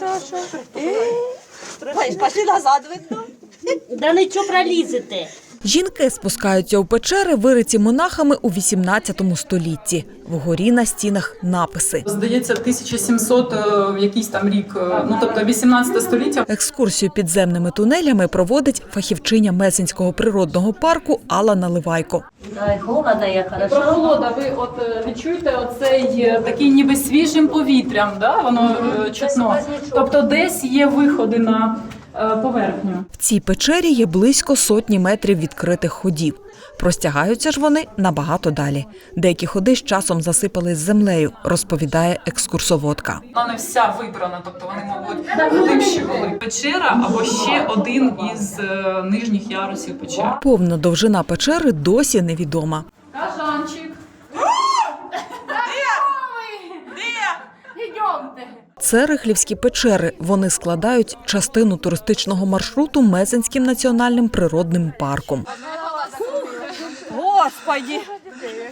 Наташа. Пошли назад, видно. Да нічого пролізете. Жінки спускаються у печери, вириті монахами у 18 столітті. Вгорі на стінах написи. Здається, 1700 е, якийсь там рік, е, ну тобто 18 століття. Екскурсію підземними тунелями проводить фахівчиня Месенського природного парку Алла Наливайко. Ай, холодно, я хорошо. Прохолода, ви от відчуєте оцей е, такий ніби свіжим повітрям, да? воно чутно. Тобто десь є виходи на поверхню. В цій печері є близько сотні метрів відкритих ходів. Простягаються ж вони набагато далі. Деякі ходи з часом засипали землею, розповідає екскурсоводка. Вона не вся вибрана, тобто вони, мабуть, глибші були. Печера або ще один із е, нижніх ярусів печер. Повна довжина печери досі невідома. Це Рихлівські печери. Вони складають частину туристичного маршруту Мезенським національним природним парком. Господи,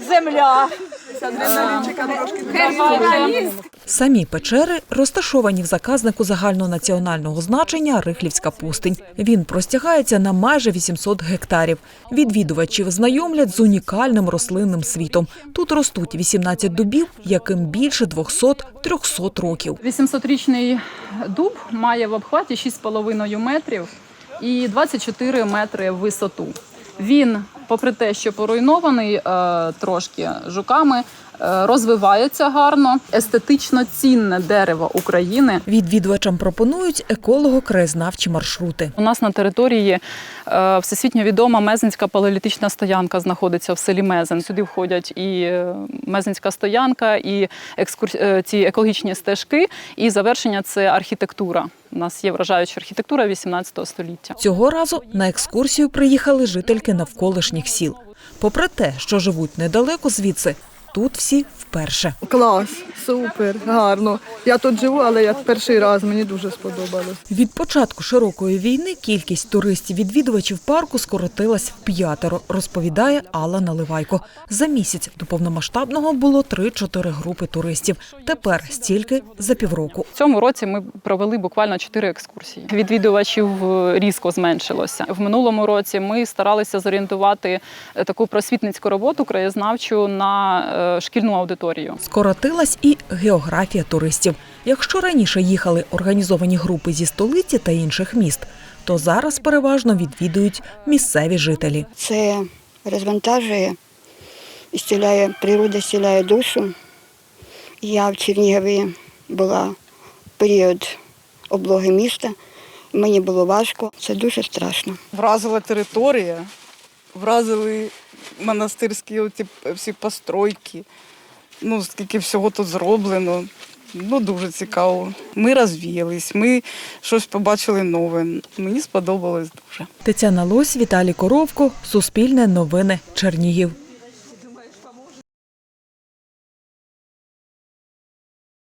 земля. Самі печери розташовані в заказнику загальнонаціонального значення Рихлівська пустинь. Він простягається на майже 800 гектарів. Відвідувачів знайомлять з унікальним рослинним світом. Тут ростуть 18 дубів, яким більше 200-300 років. 800-річний дуб має в обхваті 6,5 метрів і 24 метри в висоту. Він, попри те, що поруйнований е, трошки жуками, розвивається гарно, естетично цінне дерево України. Відвідувачам пропонують еколого-краєзнавчі маршрути. У нас на території е, всесвітньо відома Мезенська палеолітична стоянка знаходиться в селі Мезен. Сюди входять і е, Мезенська стоянка, і екскурс... е, ці екологічні стежки, і завершення це архітектура. У нас є вражаюча архітектура 18 століття. Цього разу на екскурсію приїхали жительки навколишніх сіл. Попри те, що живуть недалеко звідси, тут всі вперше. Клас, супер, гарно. Я тут живу, але я перший раз, мені дуже сподобалось. Від початку широкої війни кількість туристів-відвідувачів парку скоротилась в п'ятеро, розповідає Алла Наливайко. За місяць до повномасштабного було 3-4 групи туристів. Тепер стільки за півроку. В цьому році ми провели буквально чотири екскурсії. Відвідувачів е, різко зменшилося. В минулому році ми старалися зорієнтувати е, таку просвітницьку роботу краєзнавчу на е, шкільну аудиторію. Скоротилась і географія туристів. Якщо раніше їхали організовані групи зі столиці та інших міст, то зараз переважно відвідують місцеві жителі. Це розвантажує, ісціляє, природа зціляє душу. Я в Чернігові була в період облоги міста. Мені було важко, це дуже страшно. Вразила територія, вразили монастирські оці всі постройки. Ну, скільки всього тут зроблено. Ну, дуже цікаво. Ми розвіялись, ми щось побачили нове. Мені сподобалось дуже. Тетяна Лось, Віталій Коровко, Суспільне новини, Чернігів.